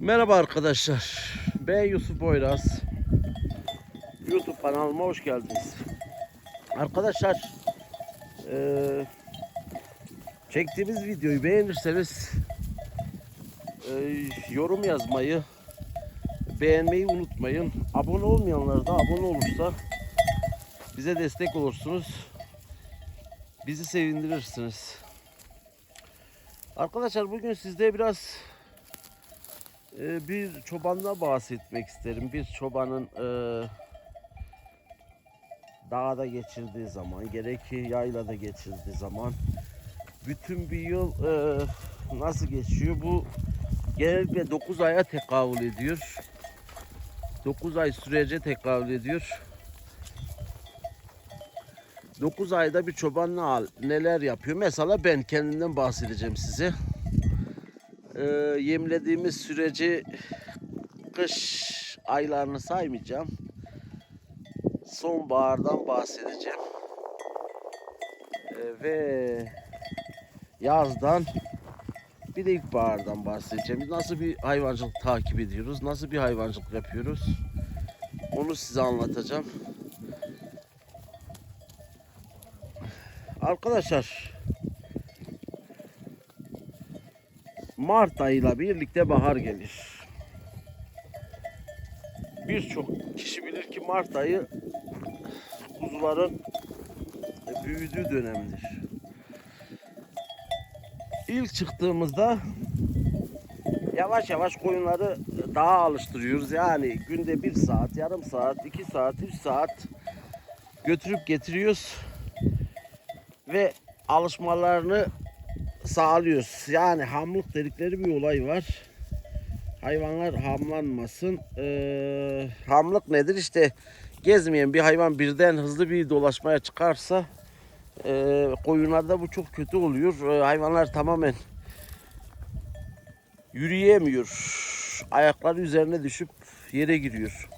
Merhaba arkadaşlar. Ben Yusuf Boyraz. YouTube kanalıma hoş geldiniz. Arkadaşlar eee, çektiğimiz videoyu beğenirseniz eee, yorum yazmayı beğenmeyi unutmayın. Abone olmayanlar da abone olursa bize destek olursunuz. Bizi sevindirirsiniz. Arkadaşlar bugün sizde biraz bir çobanla bahsetmek isterim. Bir çobanın e, dağda geçirdiği zaman, gerek yaylada geçirdiği zaman bütün bir yıl e, nasıl geçiyor? Bu genellikle 9 aya tekabül ediyor. 9 ay sürece tekabül ediyor. 9 ayda bir çoban neler yapıyor? Mesela ben kendimden bahsedeceğim size e, yemlediğimiz süreci kış aylarını saymayacağım. Sonbahardan bahsedeceğim. E, ve yazdan bir de ilkbahardan bahsedeceğim. Nasıl bir hayvancılık takip ediyoruz? Nasıl bir hayvancılık yapıyoruz? Onu size anlatacağım. Arkadaşlar Mart ayıyla birlikte bahar gelir. Birçok kişi bilir ki Mart ayı kuzuların büyüdüğü dönemdir. İlk çıktığımızda yavaş yavaş koyunları daha alıştırıyoruz. Yani günde bir saat, yarım saat, iki saat, üç saat götürüp getiriyoruz. Ve alışmalarını sağlıyoruz. Yani hamlık dedikleri bir olay var. Hayvanlar hamlanmasın. Ee, hamlık nedir? İşte gezmeyen bir hayvan birden hızlı bir dolaşmaya çıkarsa e, koyunlarda bu çok kötü oluyor. E, hayvanlar tamamen yürüyemiyor. Ayakları üzerine düşüp yere giriyor.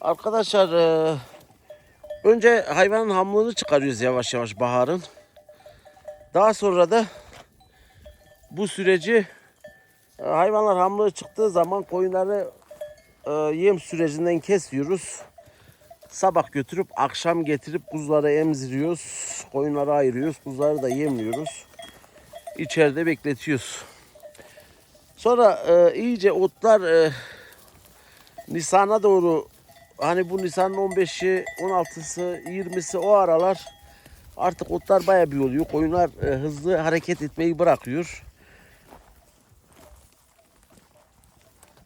Arkadaşlar e, Önce hayvanın hamlığını çıkarıyoruz yavaş yavaş baharın. Daha sonra da bu süreci e, hayvanlar hamlığı çıktığı zaman koyunları e, yem sürecinden kesiyoruz. Sabah götürüp akşam getirip kuzuları emziriyoruz. Koyunları ayırıyoruz. Kuzuları da yemliyoruz. İçeride bekletiyoruz. Sonra e, iyice otlar e, Nisan'a doğru hani bu Nisan'ın 15'i, 16'sı, 20'si o aralar artık otlar bayağı bir oluyor. Koyunlar e, hızlı hareket etmeyi bırakıyor.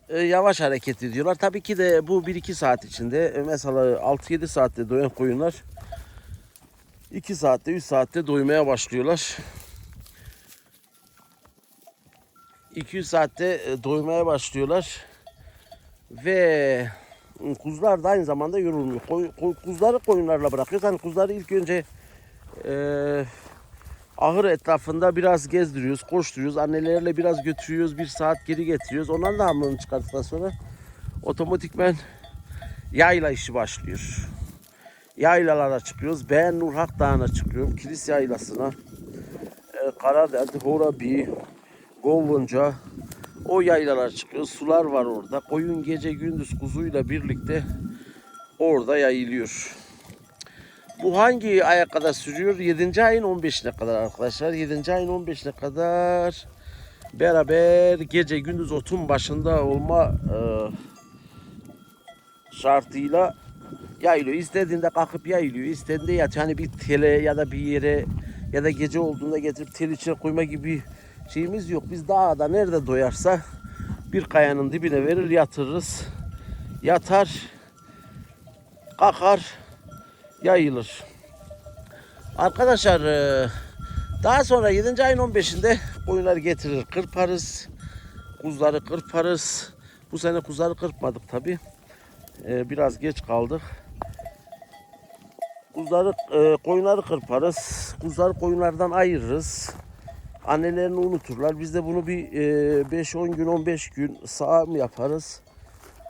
E, yavaş hareket ediyorlar. Tabii ki de bu 1-2 saat içinde e, mesela 6-7 saatte doyan koyunlar 2 saatte 3 saatte doymaya başlıyorlar. 200 saatte e, doymaya başlıyorlar. Ve kuzular da aynı zamanda yorulmuyor. Koy, koy- kuzuları koyunlarla bırakıyoruz. Hani kuzuları ilk önce e, ahır etrafında biraz gezdiriyoruz, koşturuyoruz. Annelerle biraz götürüyoruz, bir saat geri getiriyoruz. Onların da hamlını çıkarttıktan sonra otomatikmen yayla işi başlıyor. Yaylalara çıkıyoruz. Ben Nurhak Dağı'na çıkıyorum. Kilis Yaylası'na. E, Karadert, Horabi, Govunca, o yaylalar çıkıyor. Sular var orada. Koyun gece gündüz kuzuyla birlikte orada yayılıyor. Bu hangi aya kadar sürüyor? 7. ayın 15'ine kadar arkadaşlar. 7. ayın 15'ine kadar beraber gece gündüz otun başında olma e, şartıyla yayılıyor. İstediğinde kalkıp yayılıyor. İstediğinde yatıyor. Hani bir tele ya da bir yere ya da gece olduğunda getirip tel içine koyma gibi şeyimiz yok. Biz dağda nerede doyarsa bir kayanın dibine verir yatırırız. Yatar, kalkar, yayılır. Arkadaşlar e, daha sonra 7. ayın 15'inde koyunları getirir kırparız. Kuzuları kırparız. Bu sene kuzuları kırpmadık tabi. Biraz geç kaldık. Kuzuları, e, koyunları kırparız. Kuzuları koyunlardan ayırırız annelerini unuturlar. Biz de bunu bir e, 5-10 gün 15 gün sağım yaparız.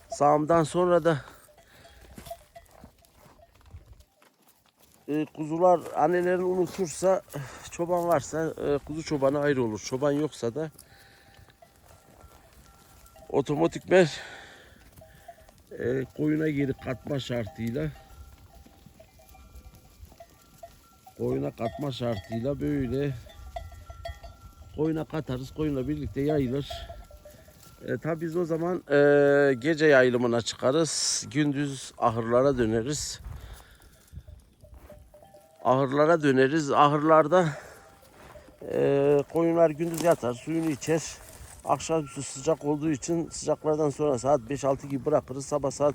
Sağımdan sonra da e, kuzular annelerini unutursa çoban varsa e, kuzu çobanı ayrı olur. Çoban yoksa da otomatikmen e, koyuna geri katma şartıyla koyuna katma şartıyla böyle koyuna katarız. Koyunla birlikte yayılır. E, tabii biz o zaman e, gece yayılımına çıkarız. Gündüz ahırlara döneriz. Ahırlara döneriz. Ahırlarda e, koyunlar gündüz yatar, suyunu içer. Akşamüstü sıcak olduğu için sıcaklardan sonra saat 5-6 gibi bırakırız. Sabah saat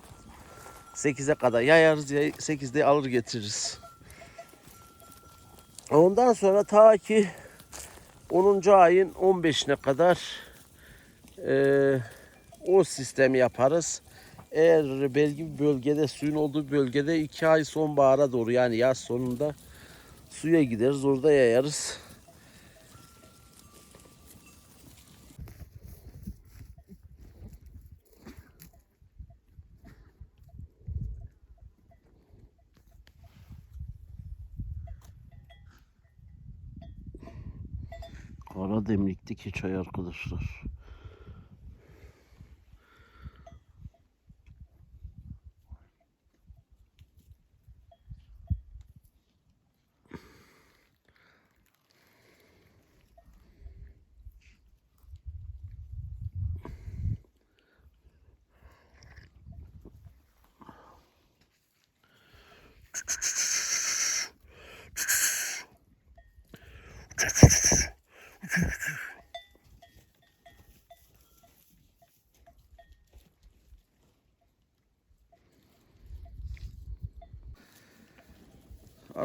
8'e kadar yayarız. yay- 8'de alır getiririz. Ondan sonra ta ki 10. ayın 15'ine kadar eee, o sistemi yaparız. Eğer belki bölgede suyun olduğu bölgede 2 ay sonbahara doğru yani yaz sonunda suya gideriz orada yayarız. Kara demlikteki çay arkadaşlar.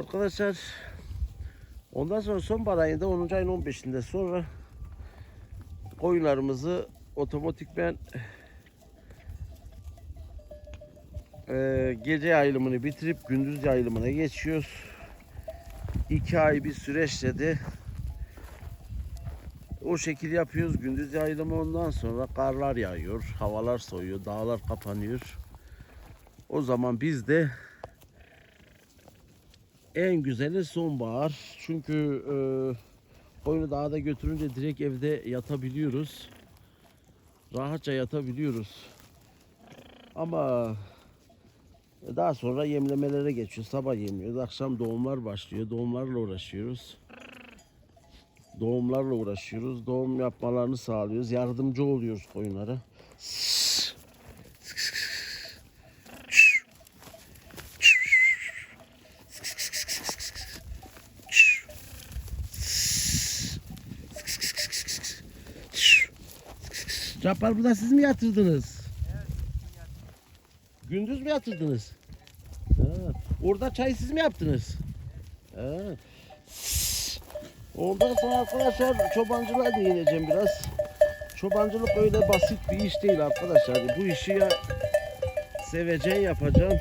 Arkadaşlar ondan sonra sonbahar ayında 10. ayın 15'inde sonra koyunlarımızı otomatikmen eee, gece yayılımını bitirip gündüz yayılımına geçiyoruz. 2 ay bir süreçte de o şekil yapıyoruz. Gündüz yayılımı ondan sonra karlar yağıyor, havalar soğuyor, dağlar kapanıyor. O zaman biz de en güzeli sonbahar. Çünkü e, koyunu dağda götürünce direkt evde yatabiliyoruz. Rahatça yatabiliyoruz. Ama daha sonra yemlemelere geçiyor. Sabah yemliyoruz. Akşam doğumlar başlıyor. Doğumlarla uğraşıyoruz. Doğumlarla uğraşıyoruz. Doğum yapmalarını sağlıyoruz. Yardımcı oluyoruz koyunlara. Cappar burada siz mi yatırdınız? Gündüz mü yatırdınız? Ha. Orada çay siz mi yaptınız? Ha. Ondan sonra arkadaşlar çobancılığa değineceğim biraz. Çobancılık öyle basit bir iş değil arkadaşlar. Bu işi ya seveceğin yapacaksın.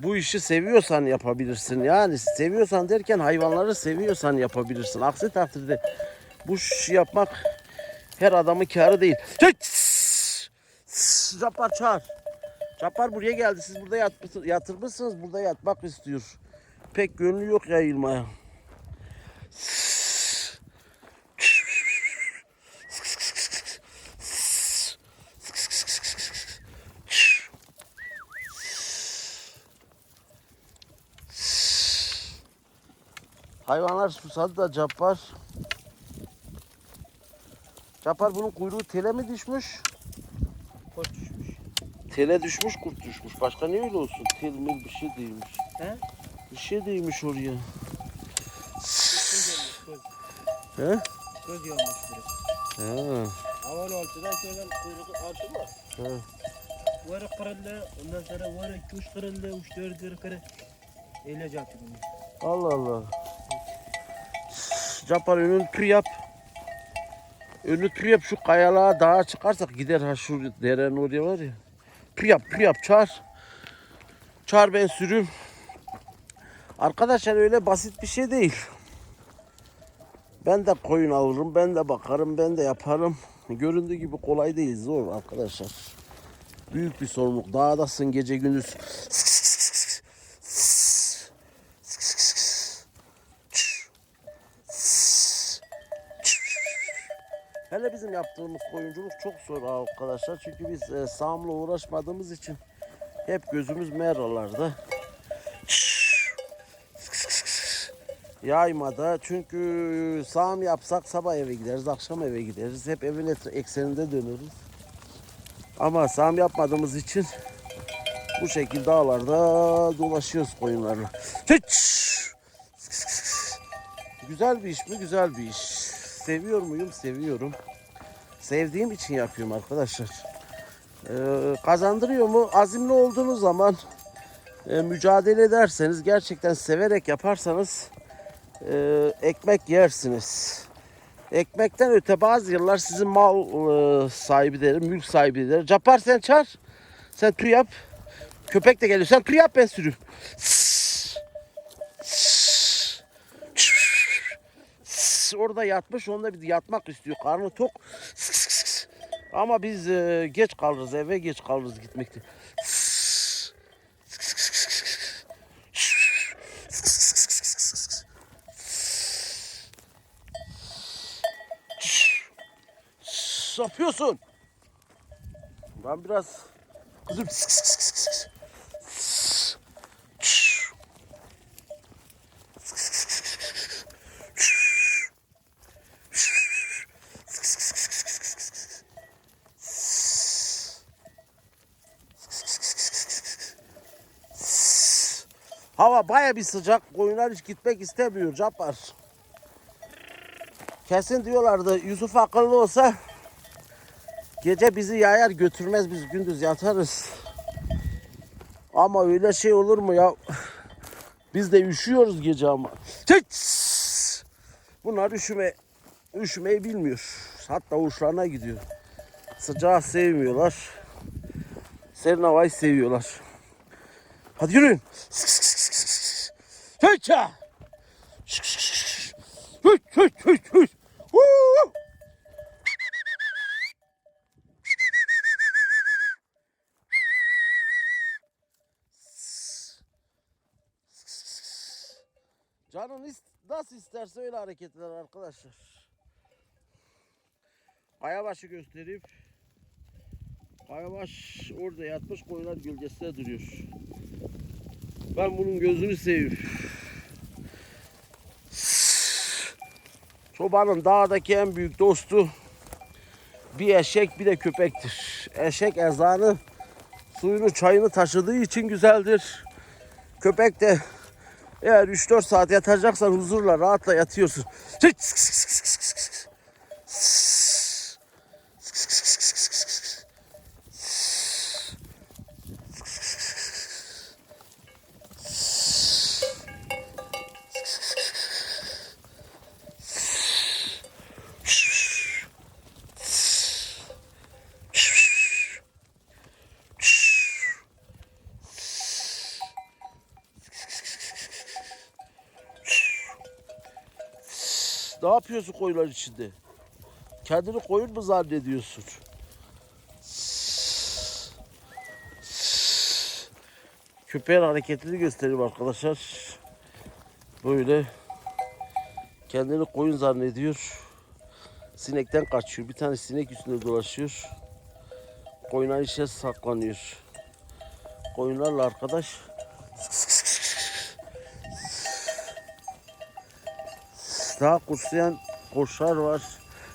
Bu işi seviyorsan yapabilirsin. Yani seviyorsan derken hayvanları seviyorsan yapabilirsin. Aksi takdirde bu işi yapmak her adamın karı değil. Çek! Cappar çağır. Cappar buraya geldi. Siz burada yat, yatırmışsınız. Burada yatmak istiyor. Pek gönlü yok yayılmaya. Hayvanlar susadı da Cappar. Cappar bunun kuyruğu tele mi düşmüş? Kurt düşmüş. Tele düşmüş, kurt düşmüş. Başka ne öyle olsun? Tel mil bir şey değilmiş. He? Bir şey değilmiş oraya. Göz göz. He? Göz yanmış biraz. He. Havan altıdan şöyle kuyruğu altı var. He. Varı kırıldı. Ondan sonra varı üç kırıldı. Üç dört kırı kırı. Öyle yaptı bunu. Allah Allah. Cappar önünü kır yap. Önünü kır yap şu kayalığa dağa çıkarsak gider ha şu derenin oraya var ya. Kır yap kır yap çağır. Çağır ben sürüm. Arkadaşlar öyle basit bir şey değil. Ben de koyun alırım, ben de bakarım, ben de yaparım. Göründüğü gibi kolay değil, zor arkadaşlar. Büyük bir sorumluluk. Dağdasın gece gündüz. Hele bizim yaptığımız koyunculuk çok zor arkadaşlar. Çünkü biz e, sağımla uğraşmadığımız için hep gözümüz meralarda. Yaymada çünkü sağım yapsak sabah eve gideriz, akşam eve gideriz. Hep evin ekseninde döneriz. Ama sağım yapmadığımız için bu şekilde dağlarda dolaşıyoruz koyunlarla. Güzel bir iş mi? Güzel bir iş. Seviyor muyum? Seviyorum. Sevdiğim için yapıyorum arkadaşlar. Ee, kazandırıyor mu? Azimli olduğunuz zaman e, mücadele ederseniz gerçekten severek yaparsanız e, ekmek yersiniz. Ekmekten öte bazı yıllar sizin mal e, sahibi derim, mülk sahibi derim. Capar sen çağır. Sen tüy yap. Köpek de geliyor. Sen tüy yap ben sürüyorum. Orada yatmış. Onda bir yatmak istiyor. Karnı tok. Ama biz e, geç kalırız. Eve geç kalırız gitmekte. Yapıyorsun? Ben biraz kızım Hava baya bir sıcak. Koyunlar hiç gitmek istemiyor Cabbar. Kesin diyorlardı Yusuf akıllı olsa gece bizi yayar götürmez biz gündüz yatarız. Ama öyle şey olur mu ya? Biz de üşüyoruz gece ama. Bunlar üşüme, üşümeyi bilmiyor. Hatta uçlarına gidiyor. Sıcağı sevmiyorlar. Serin havayı seviyorlar. Hadi yürüyün. Hıç hıç hıç hıç. Huu! Canın is- nasıl isterse öyle hareket eder arkadaşlar. Kayabaşı göstereyim. Kayabaş orada yatmış koyunlar gölgesinde duruyor. Ben bunun gözünü seveyim. Çobanın dağdaki en büyük dostu bir eşek bir de köpektir. Eşek ezanı suyunu çayını taşıdığı için güzeldir. Köpek de eğer 3-4 saat yatacaksan huzurla rahatla yatıyorsun. Ne yapıyorsun koyunlar içinde? Kendini koyun mu zannediyorsun? Köpeğin hareketini göstereyim arkadaşlar. Böyle kendini koyun zannediyor. Sinekten kaçıyor. Bir tane sinek üstünde dolaşıyor. Koyunlar içine saklanıyor. Koyunlarla arkadaş daha kurslayan koçlar var.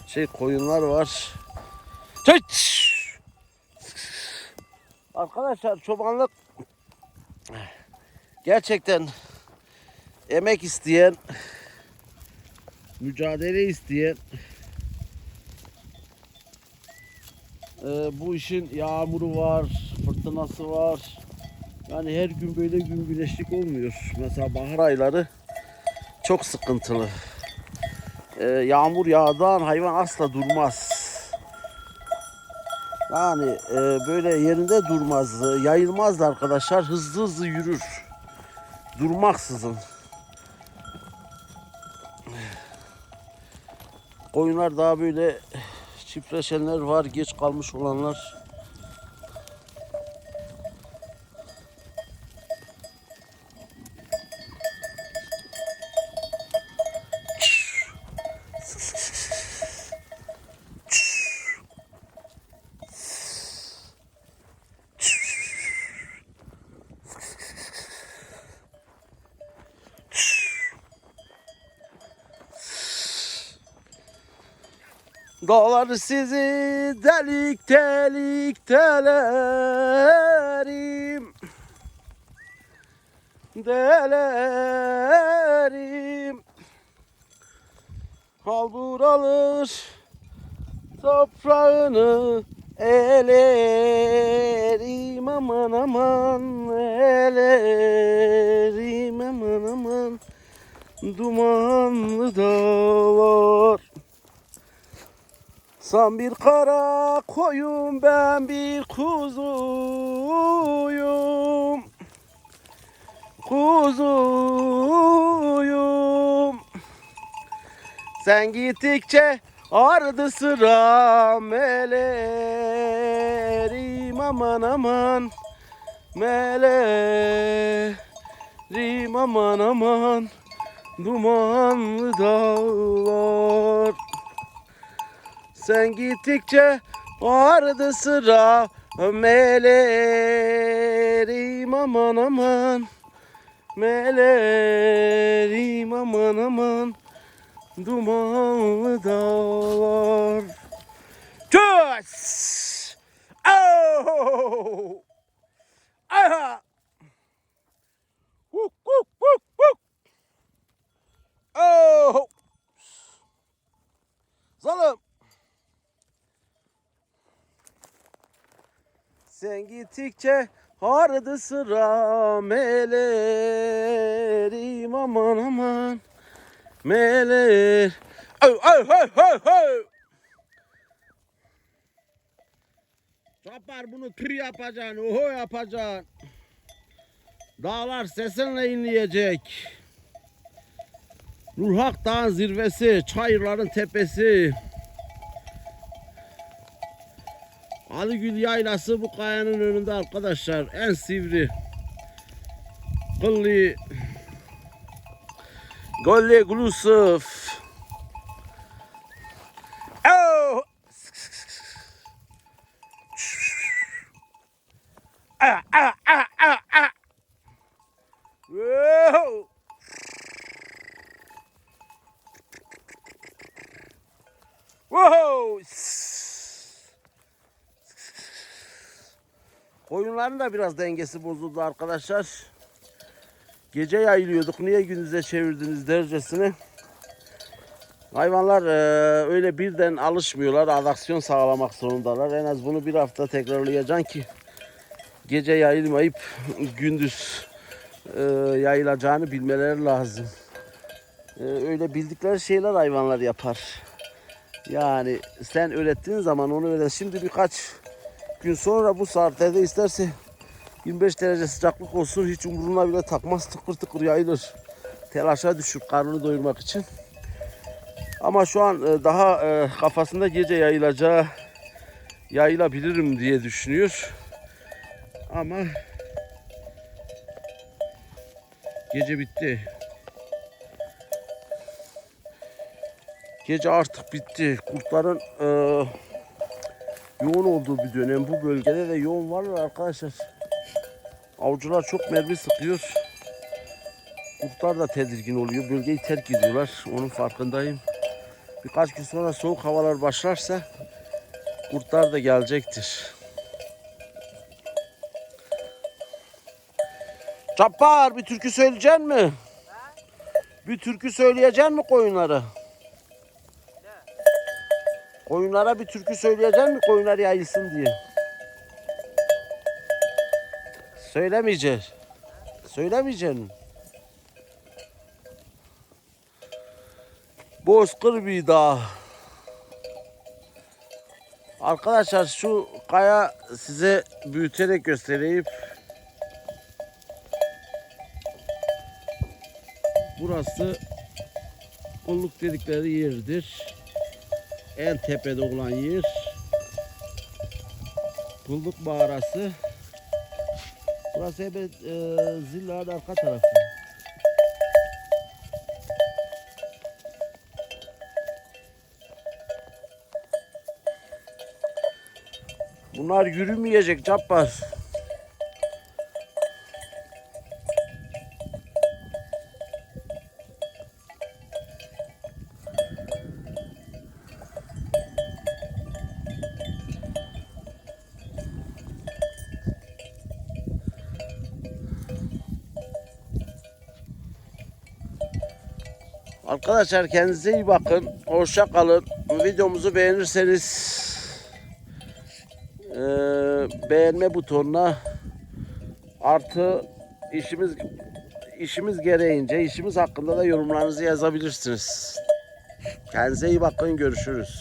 Şey koyunlar var. Tıç! Arkadaşlar çobanlık gerçekten emek isteyen, mücadele isteyen e, bu işin yağmuru var, fırtınası var. Yani her gün böyle gün güneşlik olmuyor. Mesela bahar ayları çok sıkıntılı. Ee, yağmur yağdan hayvan asla durmaz. Yani e, böyle yerinde durmaz, yayılmaz da arkadaşlar hızlı hızlı yürür. Durmaksızın. Koyunlar daha böyle çiftleşenler var, geç kalmış olanlar. Dağlar sizi delik delik delerim. Delerim. Halbur alır toprağını elerim. Aman aman elerim. Aman aman dumanlı dağlar Sen bir kara koyun ben bir kuzuyum. Kuzuyum. Sen gittikçe ardı sıra melerim aman aman. Melerim aman aman. Dumanlı dağlar Sen gittikçe ardı sıra melerim aman aman Melerim aman aman Dumanlı dağlar Çöz! Oh! Aha! Huk huk huk huk! Oh! Zalım! Sen gittikçe hardı sıra melerim aman aman Meler Ay ay ay ay ay Çapar bunu kır yapacaksın, oho yapacaksın. Dağlar sesinle inleyecek. Nurhak Dağın zirvesi, çayırların tepesi. Alıgül yaylası bu kayanın önünde arkadaşlar. En sivri. Kıllı. Golli Glusuf. Da biraz dengesi bozuldu arkadaşlar. Gece yayılıyorduk. Niye gündüze çevirdiniz dercesine. Hayvanlar eee, öyle birden alışmıyorlar. Adaksiyon sağlamak zorundalar. En az bunu bir hafta tekrarlayacaksın ki gece yayılmayıp gündüz eee, yayılacağını bilmeleri lazım. Eee, öyle bildikleri şeyler hayvanlar yapar. Yani sen öğrettiğin zaman onu öğret. Şimdi birkaç gün sonra bu saatlerde isterse 25 derece sıcaklık olsun hiç umuruna bile takmaz tıkır tıkır yayılır. Telaşa düşür karnını doyurmak için. Ama şu an e, daha e, kafasında gece yayılacağı yayılabilirim diye düşünüyor. Ama gece bitti. Gece artık bitti. Kurtların e, yoğun olduğu bir dönem. Bu bölgede de yoğun varlar arkadaşlar. Avcılar çok mermi sıkıyor. Kurtlar da tedirgin oluyor. Bölgeyi terk ediyorlar. Onun farkındayım. Birkaç gün sonra soğuk havalar başlarsa kurtlar da gelecektir. Çapar bir türkü söyleyecek mi? Bir türkü söyleyecek mi koyunlara? Koyunlara bir türkü söyleyecek mi koyunlar yayılsın diye? Söylemeyecek. Söylemeyeceksin. Bozkır bir dağ. Arkadaşlar şu kaya size büyüterek göstereyim. Burası kulluk dedikleri yerdir. En tepede olan yer. Kulluk mağarası. Burası hemen e, Zilla'nın arka tarafı. Bunlar yürümeyecek Cabbar. Arkadaşlar kendinize iyi bakın. Hoşça kalın. Videomuzu beğenirseniz eee, beğenme butonuna artı işimiz işimiz gereğince işimiz hakkında da yorumlarınızı yazabilirsiniz. Kendinize iyi bakın. Görüşürüz.